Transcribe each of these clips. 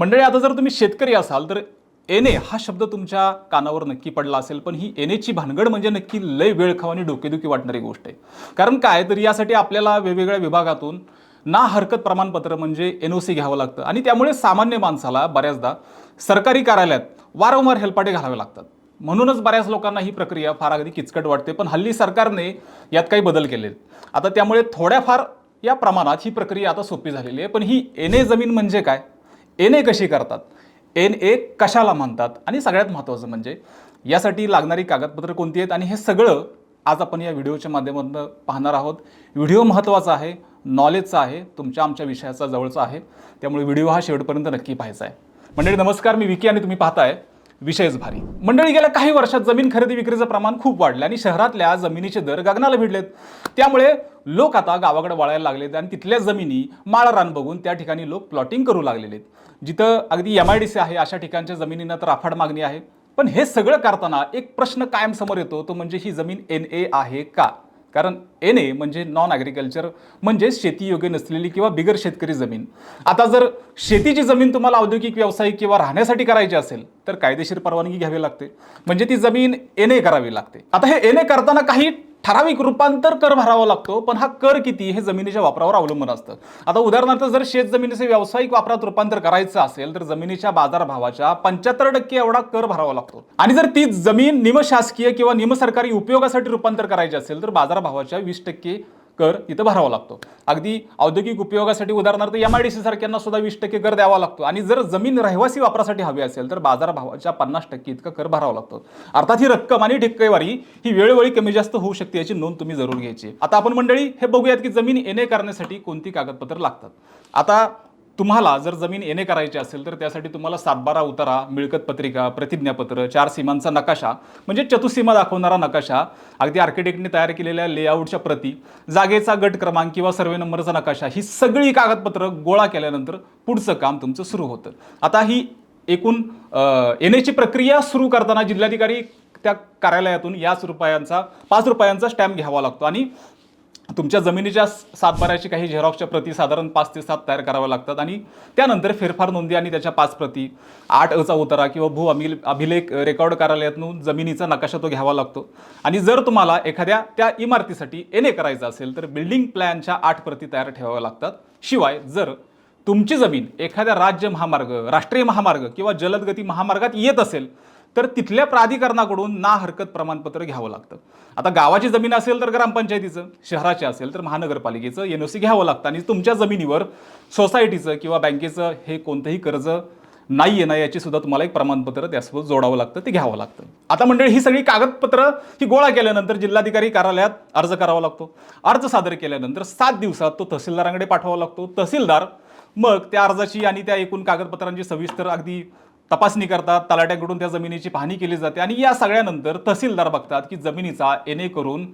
मंडळी आता जर तुम्ही शेतकरी असाल तर एने हा शब्द तुमच्या कानावर नक्की पडला असेल पण ही एनेची भानगड म्हणजे नक्की लय वेळ आणि डोकेदुखी वाटणारी गोष्ट आहे. कारण काय तर यासाठी आपल्याला वेगवेगळ्या विभागातून ना हरकत प्रमाणपत्र म्हणजे एन ओ सी घ्यावं लागतं आणि त्यामुळे सामान्य माणसाला बऱ्याचदा सरकारी कार्यालयात वारंवार हेलपाटे घालावे लागतात. म्हणूनच बऱ्याच लोकांना ही प्रक्रिया फार अगदी किचकट वाटते पण हल्ली सरकारने यात काही बदल केले आता त्यामुळे थोड्याफार या प्रमाणात ही प्रक्रिया आता सोपी झालेली आहे पण ही एन ए जमीन म्हणजे काय? एन ए कशी करतात? एन ए कशाला म्हणतात? आणि सगळ्यात महत्त्वाचं म्हणजे यासाठी लागणारी कागदपत्र कोणती आहेत? आणि हे सगळं आज आपण या व्हिडिओच्या माध्यमातून पाहणार आहोत. व्हिडिओ महत्त्वाचा आहे नॉलेजचा आहे तुमच्या आमच्या विषयाचा जवळचा आहे. त्यामुळे व्हिडिओ हा शेवटपर्यंत नक्की पाहायचा आहे. मंडळी नमस्कार. मी विकी आणि तुम्ही पाहताय विषयच भारी. मंडळी गेल्या काही वर्षात जमीन खरेदी विक्रीचं प्रमाण खूप वाढलं आणि शहरातल्या जमिनीचे दर गगनाला भिडलेत. त्यामुळे लोक आता गावाकडे वळायला लागलेत आणि तिथल्या जमिनी माळरान बघून त्या ठिकाणी लोक प्लॉटिंग करू लागलेले आहेत. जिथं अगदी एम आय डी सी आहे अशा ठिकाणच्या जमिनींना तर राफाड मागणी आहे. पण हे सगळं करताना एक प्रश्न कायम समोर येतो तो म्हणजे ही जमीन एन ए आहे का? कारण एन ए म्हणजे नॉन ॲग्रिकल्चर म्हणजे शेतीयोग्य नसलेली किंवा बिगर शेतकरी जमीन. आता जर शेतीची जमीन तुम्हाला औद्योगिक व्यावसायिक किंवा राहण्यासाठी करायची असेल तर कायदेशीर परवानगी घ्यावी लागते. म्हणजे ती जमीन एन ए करावी लागते. आता हे एन ए करताना काही ठराविक रूपांतर कर भरावा लागतो पण हा कर किती हे जमिनीच्या वापरावर अवलंबून असतं. आता उदाहरणार्थ जर शेत जमिनीचे व्यावसायिक वापरात रूपांतर करायचं असेल तर जमिनीच्या बाजारभावाच्या पंच्याहत्तर टक्के एवढा कर भरावा लागतो. आणि जर ती जमीन निमशासकीय किंवा निमसरकारी उपयोगासाठी रूपांतर करायची असेल तर बाजारभावाच्या वीस टक्के कर इथं भरावा लागतो. अगदी औद्योगिक उपयोगासाठी उदाहरणार्थ एम आय डी सी सारख्यांना सुद्धा वीस टक्के कर द्यावा लागतो. आणि जर जमीन रहिवासी वापरासाठी हवी असेल तर बाजारभावाच्या पन्नास टक्के इतका कर भरावा लागतो. अर्थात ही रक्कम आणि ठिक्केवारी ही वेळोवेळी कमी जास्त होऊ शकते याची नोंद तुम्ही जरूर घ्यायची. आता आपण मंडळी हे बघूयात की जमीन एने करण्यासाठी कोणती कागदपत्र लागतात. आता तुम्हाला जर जमीन एने करायची असेल तर त्यासाठी तुम्हाला सातबारा उतारा मिळकत पत्रिका प्रतिज्ञापत्र चार सीमांचा नकाशा म्हणजे चतुसीमा दाखवणारा नकाशा अगदी आर्किटेक्टने तयार केलेल्या लेआउटच्या प्रती जागेचा गट क्रमांक किंवा सर्वे नंबरचा नकाशा ही सगळी कागदपत्र गोळा केल्यानंतर पुढचं काम तुमचं सुरू होतं. आता ही एकूण येण्याची प्रक्रिया सुरू करताना जिल्हाधिकारी त्या कार्यालयातून याच रुपयांचा पाच रुपयांचा स्टॅम्प घ्यावा लागतो. आणि तुमच्या जमिनीच्या सातबाऱ्याची काही झेरॉक्सच्या प्रती साधारण पाच ते सात तयार कराव्या लागतात आणि त्यानंतर फेरफार नोंदी आणि त्याच्या पाच प्रती आठ अचा उतारा किंवा भू अमिल अभिलेख रेकॉर्ड कार्यालयातून जमिनीचा नकाशा तो घ्यावा लागतो. आणि जर तुम्हाला एखाद्या त्या इमारतीसाठी एन ए करायचं असेल तर बिल्डिंग प्लॅनच्या आठ प्रती तयार ठेवाव्या लागतात. शिवाय जर तुमची जमीन एखाद्या राज्य महामार्ग राष्ट्रीय महामार्ग किंवा जलदगती महामार्गात येत असेल तर तिथल्या प्राधिकरणाकडून ना हरकत प्रमाणपत्र घ्यावं लागतं. आता गावाची जमीन असेल तर ग्रामपंचायतीचं शहराची असेल तर महानगरपालिकेचं एन ओ सी घ्यावं लागतं. आणि तुमच्या जमिनीवर सोसायटीचं किंवा बँकेचं हे कोणतंही कर्ज नाही आहे ना याची सुद्धा तुम्हाला एक प्रमाणपत्र त्यासोबत जोडावं लागतं ते घ्यावं लागतं. आता मंडळी ही सगळी कागदपत्र ही गोळा केल्यानंतर जिल्हाधिकारी कार्यालयात अर्ज करावा लागतो. अर्ज सादर केल्यानंतर सात दिवसात तो तहसीलदारांकडे पाठवावा लागतो. तहसीलदार मग त्या अर्जाची आणि त्या एकूण कागदपत्रांची सविस्तर अगदी तपासणी करतात तलाट्याकडून त्या जमिनीची पाहणी केली जाते आणि या सगळ्यानंतर तहसीलदार बघतात की जमिनीचा एने करून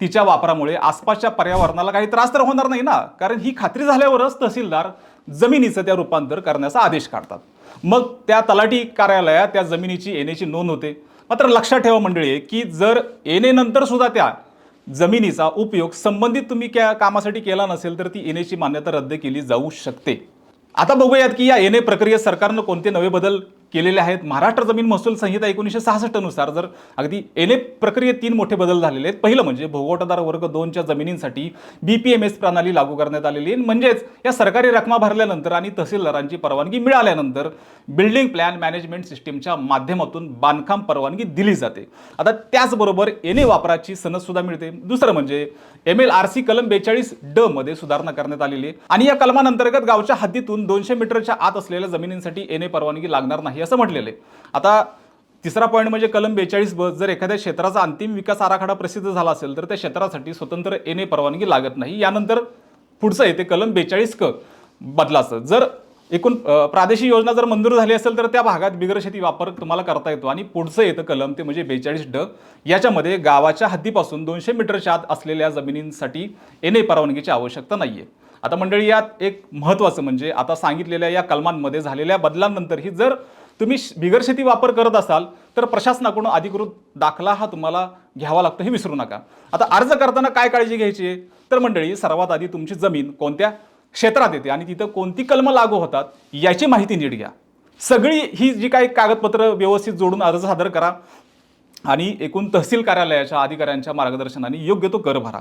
तिच्या वापरामुळे आसपासच्या पर्यावरणाला काही त्रास तर होणार नाही ना? कारण ही खात्री झाल्यावरच तहसीलदार जमिनीचं त्या रूपांतर करण्याचा आदेश काढतात. मग त्या तलाठी कार्यालयात त्या जमिनीची एनेची नोंद होते. मात्र लक्षात ठेवा मंडळी की जर एने नंतर सुद्धा त्या जमिनीचा उपयोग संबंधित तुम्ही क्या कामासाठी केला नसेल तर ती एनेची मान्यता रद्द केली जाऊ शकते. आता बघूयात की या एने प्रक्रियेत सरकारनं कोणते नवे बदल केलेले आहेत. महाराष्ट्र जमीन महसूल संहिता एकोणीसशे सहासष्टनुसार जर अगदी एन ए प्रक्रियेत तीन मोठे बदल झालेले आहेत. पहिलं म्हणजे भोगवटादार वर्ग दोनच्या जमिनींसाठी बी पी एम एस प्रणाली लागू करण्यात आलेली आहे. म्हणजेच या सरकारी रकमा भरल्यानंतर आणि तहसीलदारांची परवानगी मिळाल्यानंतर बिल्डिंग प्लॅन मॅनेजमेंट सिस्टीमच्या माध्यमातून बांधकाम परवानगी दिली जाते. आता त्याचबरोबर एन ए वापराची सनदसुद्धा मिळते. दुसरं म्हणजे एम एल आर सी कलम बेचाळीस ड मध्ये सुधारणा करण्यात आलेली आहे. आणि या कलमांतर्गत गावच्या हद्दीतून दोनशे मीटरच्या आत असलेल्या जमिनींसाठी एन ए परवानगी लागणार नाही. असं म्हटलेलं आहे. आता तिसरा पॉईंट म्हणजे कलम बेचाळीस ब जर एखाद्या क्षेत्राचा अंतिम विकास आराखडा प्रसिद्ध झाला असेल तर त्या क्षेत्रासाठी स्वतंत्र एन ए परवानगी लागत नाही. यानंतर पुढचं येते कलम बेचाळीस क बदलाचं. जर एकूण प्रादेशिक योजना जर मंजूर झाली असेल तर त्या भागात बिगर शेती वापर तुम्हाला करता येतो. आणि पुढचं येतं कलम ते म्हणजे बेचाळीस ड. याच्यामध्ये गावाच्या हद्दीपासून दोनशे मीटरच्या आत असलेल्या जमिनींसाठी एन ए परवानगीची आवश्यकता नाही आहे आता मंडळी यात एक महत्त्वाचं म्हणजे आता सांगितलेल्या या कलमांमध्ये झालेल्या बदलांनंतरही जर तुम्ही बिगर शेती वापर करत असाल तर प्रशासनाकडून अधिकृत दाखला हा तुम्हाला घ्यावा लागतो हे विसरू नका. आता अर्ज करताना काय काळजी घ्यायची आहे? तर मंडळी सर्वात आधी तुमची जमीन कोणत्या क्षेत्रात येते आणि तिथं कोणती कलमं लागू होतात याची माहिती नीट घ्या. सगळी ही जी काही कागदपत्र व्यवस्थित जोडून अर्ज सादर करा आणि एकूण तहसील कार्यालयाच्या अधिकाऱ्यांच्या मार्गदर्शनाने योग्य तो कर भरा.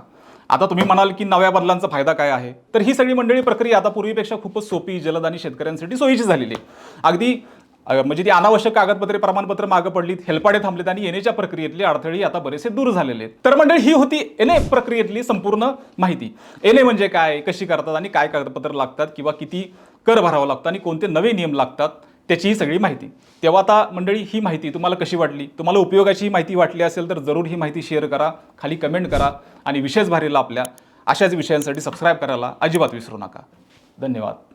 आता तुम्ही म्हणाल की नव्या बदलांचा फायदा काय आहे? तर ही सगळी मंडळी प्रक्रिया आता पूर्वीपेक्षा खूपच सोपी जलद आणि शेतकऱ्यांसाठी सोयीची झालेली आहे. अगदी म्हणजे ती अनावश्यक कागदपत्रे प्रमाणपत्र मागं पडलीत हेलपाडे थांबलेत आणि येण्याच्या प्रक्रियेतले अडथळे आता बरेचसे दूर झालेले आहेत. तर मंडळी ही होती एन ए प्रक्रियेतली संपूर्ण माहिती. एन ए म्हणजे काय कशी करतात आणि काय कागदपत्र लागतात किंवा किती कर भरावा लागतो आणि कोणते नवे नियम लागतात त्याची ही सगळी माहिती. तेव्हा आता मंडळी ही माहिती तुम्हाला कशी वाटली? तुम्हाला उपयोगाची माहिती वाटली असेल तर जरूर ही माहिती शेअर करा खाली कमेंट करा आणि विशेष भारीला आपल्या अशाच विषयांसाठी सबस्क्राईब करायला अजिबात विसरू नका. धन्यवाद.